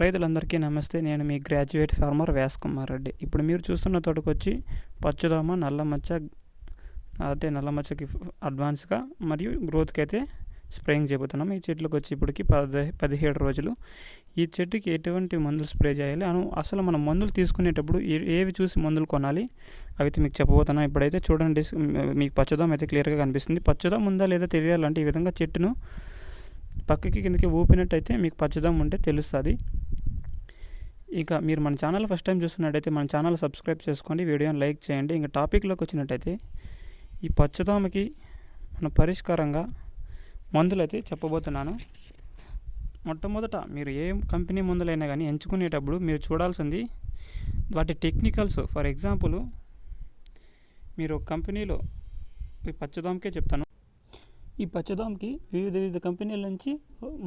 రైతులందరికీ నమస్తే. నేను మీ గ్రాడ్యుయేట్ ఫార్మర్ వ్యాస్కుమార్ రెడ్డి. ఇప్పుడు మీరు చూస్తున్న తోటకొచ్చి పచ్చదోమ నల్ల మచ్చ అంటే నల్ల మచ్చకి అడ్వాన్స్గా మరియు గ్రోత్కి అయితే స్ప్రేయింగ్ చెబుతున్నాం ఈ చెట్లకు వచ్చి ఇప్పటికి పది పదిహేడు రోజులు. ఈ చెట్టుకి ఎటువంటి మందులు స్ప్రే చేయాలి? అను అసలు మనం మందులు తీసుకునేటప్పుడు ఏ- ఏవి చూసి మందులు కొనాలి? అవి అయితే మీకు చెప్పబోతున్నాం. ఇప్పుడైతే చూడండి. మీకు పచ్చదోమ అయితే క్లియర్గా కనిపిస్తుంది. పచ్చదోమ ఉందా లేదా తెలియాలంటే ఈ విధంగా చెట్టును పక్కకి కిందకి ఊపినట్టయితే మీకు పచ్చదం ఉంటే తెలుస్తుంది. ఇక మీరు మన ఛానల్ ఫస్ట్ టైం చూస్తున్నట్టయితే మన ఛానల్ సబ్స్క్రైబ్ చేసుకోండి వీడియోని లైక్ చేయండి. ఇంకా టాపిక్లోకి వచ్చినట్టయితే ఈ పచ్చదోమకి మన పరిష్కారంగా మందులు అయితే చెప్పబోతున్నాను. మొట్టమొదట మీరు ఏ కంపెనీ మందులైనా కానీ ఎంచుకునేటప్పుడు మీరు చూడాల్సింది వాటి టెక్నికల్స్. ఫర్ ఎగ్జాంపుల్ మీరు ఒక కంపెనీలో ఈ పచ్చదోమకే చెప్తాను. ఈ పచ్చదోమకి వివిధ వివిధ కంపెనీల నుంచి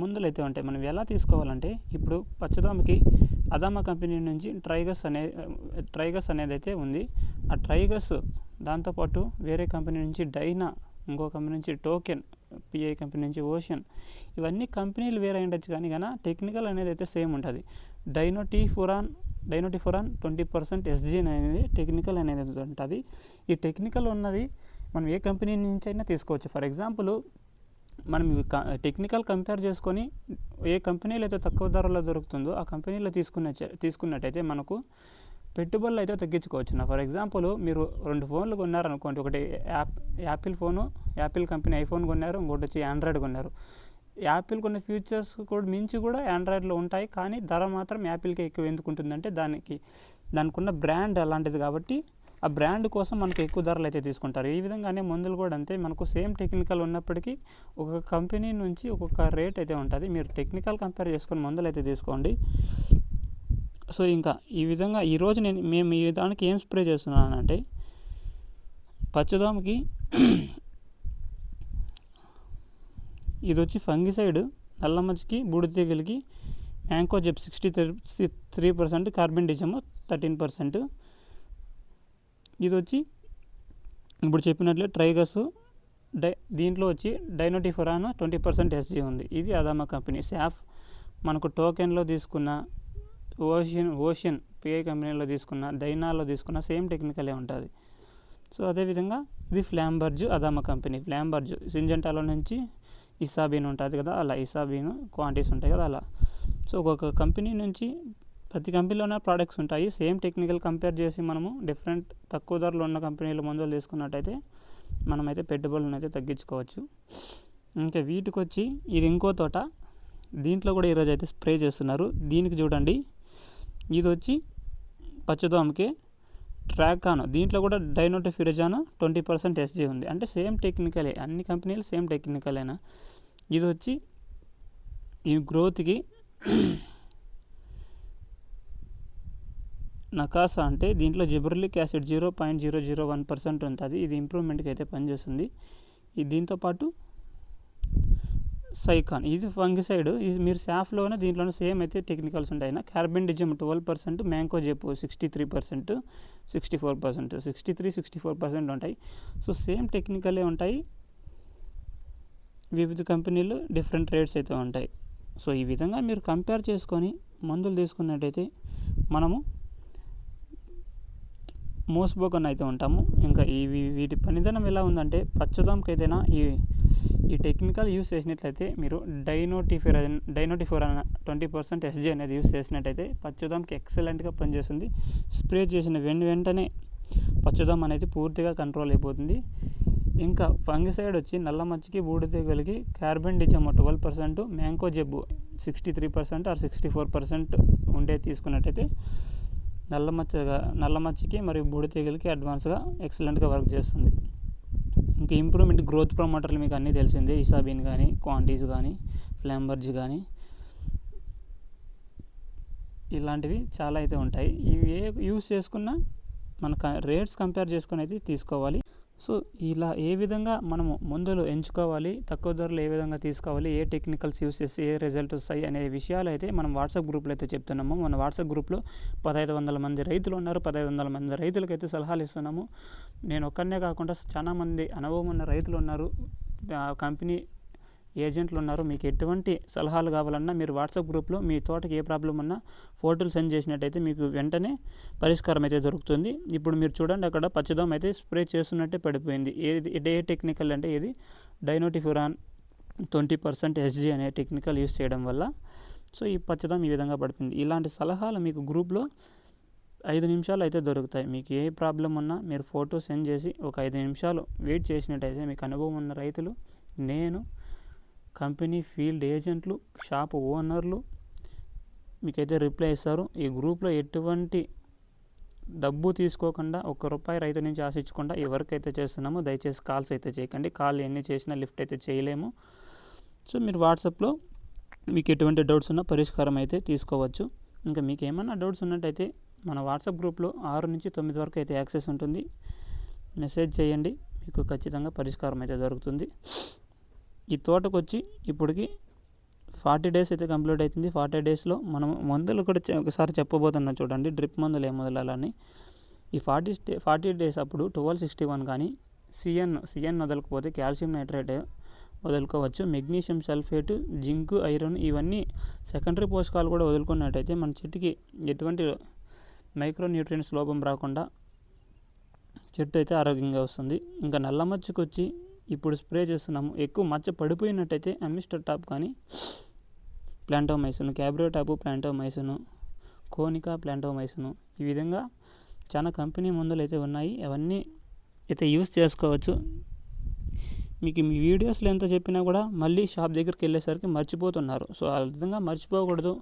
మందులు అయితే ఉంటాయి. మనం ఎలా తీసుకోవాలంటే ఇప్పుడు పచ్చదోమకి అదామా కంపెనీ నుంచి ట్రైగస్ అనే ట్రైగస్ అనేది అయితే ఉంది. ఆ ట్రైగస్ దాంతోపాటు వేరే కంపెనీ నుంచి డైనా ఇంకో కంపెనీ నుంచి టోకెన్ పిఐ కంపెనీ నుంచి ఓషన్ ఇవన్నీ కంపెనీలు వేరే ఉండొచ్చు కానీ కానీ టెక్నికల్ అనేది అయితే సేమ్ ఉంటుంది. డైనోటీ ఫురాన్ డైనోటీ ఫురాన్ ట్వంటీ పర్సెంట్ ఎస్జీన్ అనేది టెక్నికల్ అనేది ఉంటుంది. ఈ టెక్నికల్ ఉన్నది మనం ఏ కంపెనీ నుంచి అయినా తీసుకోవచ్చు. ఫర్ ఎగ్జాంపుల్ మనం టెక్నికల్ కంపేర్ చేసుకొని ఏ కంపెనీలో అయితే తక్కువ ధరలో దొరుకుతుందో ఆ కంపెనీలో తీసుకున్న తీసుకున్నట్టయితే మనకు పెట్టుబడులు అయితే తగ్గించుకోవచ్చు. నా ఫర్ ఎగ్జాంపుల్ మీరు రెండు ఫోన్లు కొన్నారనుకోండి. ఒకటి app Apple phone Apple company iPhone కొన్నారు ఇంకోటి వచ్చి ఆండ్రాయిడ్ కొన్నారు. యాపిల్ కొన్ని ఫీచర్స్ కూడా మించి కూడా ఆండ్రాయిడ్లో ఉంటాయి. కానీ ధర మాత్రం యాపిల్కే ఎక్కువ. ఎందుకు ఉంటుందంటే దానికి దానికి ఉన్న బ్రాండ్ అలాంటిది కాబట్టి ఆ బ్రాండ్ కోసం మనకు ఎక్కువ ధరలు అయితే తీసుకుంటారు. ఈ విధంగానే మందులు కూడా అంతే. మనకు సేమ్ టెక్నికల్ ఉన్నప్పటికీ ఒక కంపెనీ నుంచి ఒక్కొక్క రేట్ అయితే ఉంటుంది. మీరు టెక్నికల్ కంపేర్ చేసుకొని మందులు అయితే తీసుకోండి. సో ఇంకా ఈ విధంగా ఈరోజు నేను మేము ఈ దానికి ఏం స్ప్రే చేస్తున్నానంటే పచ్చదోమకి ఇది వచ్చి ఫంగిసైడ్ నల్ల మచ్చకి బూడిద తెగులకి mancozeb sixty three percent carbendazim thirteen percent ఇది వచ్చి ఇప్పుడు చెప్పినట్లే ట్రైగస్ డై దీంట్లో వచ్చి డైనోటిఫొరాన్ ట్వంటీ పర్సెంట్ ఎస్జీ ఉంది. ఇది అదామా కంపెనీ. శాఫ్ మనకు టోకెన్లో తీసుకున్న ఓషన్ ఓషన్ పిఐ కంపెనీలో తీసుకున్న డైనాలో తీసుకున్న సేమ్ టెక్నికలే ఉంటుంది. సో అదేవిధంగా ఇది ఫ్లాంబర్జ్ అదామా కంపెనీ. ఫ్లాంబర్జ్ సింజెంటాలో నుంచి ఇసాబీన్ ఉంటుంది కదా అలా ఇసాబీన్ క్వాంటిటీస్ ఉంటాయి కదా అలా. సో ఒక్కొక్క కంపెనీ నుంచి ప్రతి కంపెనీలోనే ప్రోడక్ట్స్ ఉంటాయి. సేమ్ టెక్నికల్ కంపేర్ చేసి మనము డిఫరెంట్ తక్కువ ధరలో ఉన్న కంపెనీలు మందులు తీసుకున్నట్టయితే మనమైతే పెట్టుబడులను అయితే తగ్గించుకోవచ్చు. ఇంకా వీటికి వచ్చి ఇది ఇంకో తోట దీంట్లో కూడా ఈరోజు అయితే స్ప్రే చేస్తున్నారు. దీనికి చూడండి. ఇది వచ్చి పచ్చదోమకి ట్రాకాన్ దీంట్లో కూడా డైనోటిఫిరజాన్ ట్వంటీ పర్సెంట్ ఎస్జీ ఉంది. అంటే సేమ్ టెక్నికలే అన్ని కంపెనీలు సేమ్ టెక్నికలేనా ఇది వచ్చి ఈ గ్రోత్కి నకాసా అంటే దీంట్లో gibberellic acid zero point zero zero one percent ఉంటుంది. ఇది ఇంప్రూవ్మెంట్కి అయితే పనిచేస్తుంది. ఇది దీంతోపాటు సైకాన్. ఇది ఫంగిసైడ్. ఇది మీరు సాఫ్లోనే దీంట్లోనే సేమ్ అయితే టెక్నికల్స్ ఉంటాయి. కార్బెండిజమ్ twelve percent mancozeb sixty three percent sixty four percent sixty three sixty four percent ఉంటాయి. సో సేమ్ టెక్నికలే ఉంటాయి. వివిధ కంపెనీలు డిఫరెంట్ రేట్స్ అయితే ఉంటాయి. సో ఈ విధంగా మీరు కంపేర్ చేసుకొని మందులు తీసుకున్నట్టయితే మనము మోసపోకుండా అయితే ఉంటాము. ఇంకా ఇవి వీటి పనిదనం ఎలా ఉందంటే పచ్చదోమకైతేనా ఈ ఈ టెక్నికల్ యూస్ చేసినట్లయితే మీరు డైనోటిఫైర్ డైనోటిఫోర్ అన్న ట్వంటీ పర్సెంట్ ఎస్జీ అనేది యూస్ చేసినట్టయితే పచ్చదాంకి ఎక్సలెంట్గా పనిచేస్తుంది. స్ప్రే చేసిన వెంట వెంటనే పచ్చదం అనేది పూర్తిగా కంట్రోల్ అయిపోతుంది. ఇంకా ఫంగిసైడ్ వచ్చి నల్ల మచ్చికి బూడిద carbendazim twelve percent mancozeb sixty three percent or sixty four percent ఉండే తీసుకున్నట్టయితే నల్ల మచ్చగా మరియు బూడిద తెగులకి అడ్వాన్స్గా ఎక్సలెంట్గా వర్క్ చేస్తుంది. ఇంకా ఇంప్రూవ్మెంట్ గ్రోత్ ప్రమోటర్లు మీకు అన్నీ తెలిసిందే. ఇసాబిన్ కానీ క్వాంటీస్ కానీ ఫ్లాంబర్జ్ కానీ ఇలాంటివి చాలా అయితే ఉంటాయి. ఇవి ఏ యూస్ చేసుకున్నా మన రేట్స్ కంపేర్ చేసుకుని అయితే తీసుకోవాలి. సో ఇలా ఏ విధంగా మనము మందులు ఎంచుకోవాలి తక్కువ ధరలు ఏ విధంగా తీసుకోవాలి ఏ టెక్నికల్స్ యూస్ చేసి ఏ రిజల్ట్ వస్తాయి అనే విషయాలు అయితే మనం వాట్సాప్ గ్రూప్లో అయితే చెప్తున్నాము. మన వాట్సాప్ గ్రూప్లో పదహైదు వందల మంది రైతులు ఉన్నారు. పదహైదు వందల మంది రైతులకైతే సలహాలు ఇస్తున్నాము. నేను ఒక్కనే కాకుండా చాలా మంది అనుభవం ఉన్న రైతులు ఉన్నారు. ఆ కంపెనీ ఏజెంట్లు ఉన్నారు మీకు ఎటువంటి సలహాలు కావాలన్నా మీరు వాట్సాప్ గ్రూప్లో మీ తోటకి ఏ ప్రాబ్లం ఉన్నా ఫోటోలు సెండ్ చేసినట్టయితే మీకు వెంటనే పరిష్కారం అయితే దొరుకుతుంది. ఇప్పుడు మీరు చూడండి అక్కడ పచ్చదోమ అయితే స్ప్రే చేస్తున్నట్టే పడిపోయింది. ఏది ఏ టెక్నికల్ అంటే ఇది డైనోటిఫురాన్ ట్వంటీ పర్సెంట్ ఎస్జీ అనే టెక్నికల్ యూస్ చేయడం వల్ల సో ఈ పచ్చదం ఈ విధంగా పడిపోయింది. ఇలాంటి సలహాలు మీకు గ్రూప్లో ఐదు నిమిషాలు అయితే దొరుకుతాయి. మీకు ఏ ప్రాబ్లం ఉన్నా మీరు ఫోటో సెండ్ చేసి ఒక ఐదు నిమిషాలు వెయిట్ చేసినట్టయితే మీకు అనుభవం ఉన్న రైతులు నేను కంపెనీ ఫీల్డ్ ఏజెంట్లు షాప్ ఓనర్లు మీకైతే రిప్లై ఇస్తారు. ఈ గ్రూప్లో ఎటువంటి డబ్బు తీసుకోకుండా ఒక్క రూపాయి రైతు నుంచి ఆశించకుండా ఈ వర్క్ అయితే చేస్తున్నామో. దయచేసి కాల్స్ అయితే చేయకండి. కాల్ ఎన్ని చేసినా లిఫ్ట్ అయితే చేయలేము. సో మీరు వాట్సాప్లో మీకు ఎటువంటి డౌట్స్ ఉన్నా పరిష్కారం అయితే తీసుకోవచ్చు. ఇంకా మీకు ఏమైనా డౌట్స్ ఉన్నట్టయితే మన వాట్సాప్ గ్రూప్లో ఆరు నుంచి తొమ్మిది వరకు అయితే యాక్సెస్ ఉంటుంది. మెసేజ్ చేయండి. మీకు ఖచ్చితంగా పరిష్కారం అయితే దొరుకుతుంది. ఈ తోటకు వచ్చి ఇప్పటికి ఫార్టీ డేస్ అయితే కంప్లీట్ అవుతుంది ఫార్టీ డేస్లో మనం మందులు కూడా ఒకసారి చెప్పబోతున్నాం చూడండి. డ్రిప్ మందులు ఏ మొదలాలని. ఈ ఫార్టీ డే ఫార్టీ డేస్ అప్పుడు ట్వెల్వ్ సిక్స్టీ వన్ కానీ సిఎన్ సిఎన్ వదలకపోతే కాల్షియం నైట్రేట్ వదులుకోవచ్చు మెగ్నీషియం సల్ఫేట్ జింక్ ఐరన్ ఇవన్నీ సెకండరీ పోషకాలు కూడా వదులుకున్నట్టయితే మన చెట్టుకి ఎటువంటి మైక్రో న్యూట్రియన్స్ లోపం రాకుండా చెట్టు అయితే ఆరోగ్యంగా వస్తుంది. ఇంకా నల్ల మచ్చకు వచ్చి ఇప్పుడు స్ప్రే చేస్తున్నాము. ఎక్కువ మచ్చ పడిపోయినట్టయితే అమిస్టర్ టాప్ కానీ Plantomycin Cabrio top Plantomycin Conika Plantomycin ఈ విధంగా చాలా కంపెనీ మందులు అయితే ఉన్నాయి. అవన్నీ అయితే యూస్ చేసుకోవచ్చు. మీకు మీ వీడియోస్లో ఎంత చెప్పినా కూడా మళ్ళీ షాప్ దగ్గరికి వెళ్ళేసరికి మర్చిపోతున్నారు. సో ఆ విధంగా మర్చిపోకూడదు.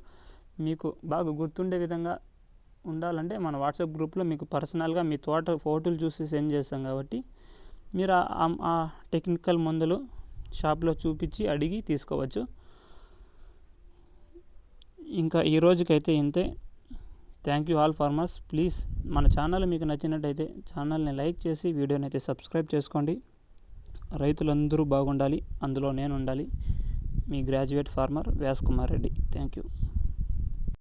మీకు బాగా గుర్తుండే విధంగా ఉండాలంటే మన వాట్సాప్ గ్రూప్లో మీకు పర్సనల్గా మీ తోట ఫోటోలు చూసి సెండ్ చేస్తాం కాబట్టి మీరు ఆ టెక్నికల్ మందులు షాప్లో చూపించి అడిగి తీసుకోవచ్చు. ఇంకా ఈ రోజుకైతే ఇంతే. Thank you all farmers please మన ఛానల్ మీకు నచ్చినట్టయితే ఛానల్ని లైక్ చేసి వీడియోని అయితే సబ్స్క్రైబ్ చేసుకోండి. రైతులందరూ బాగుండాలి. అందులో నేను ఉండాలి మీ graduate farmer Vyas Kumar Reddy. Thank you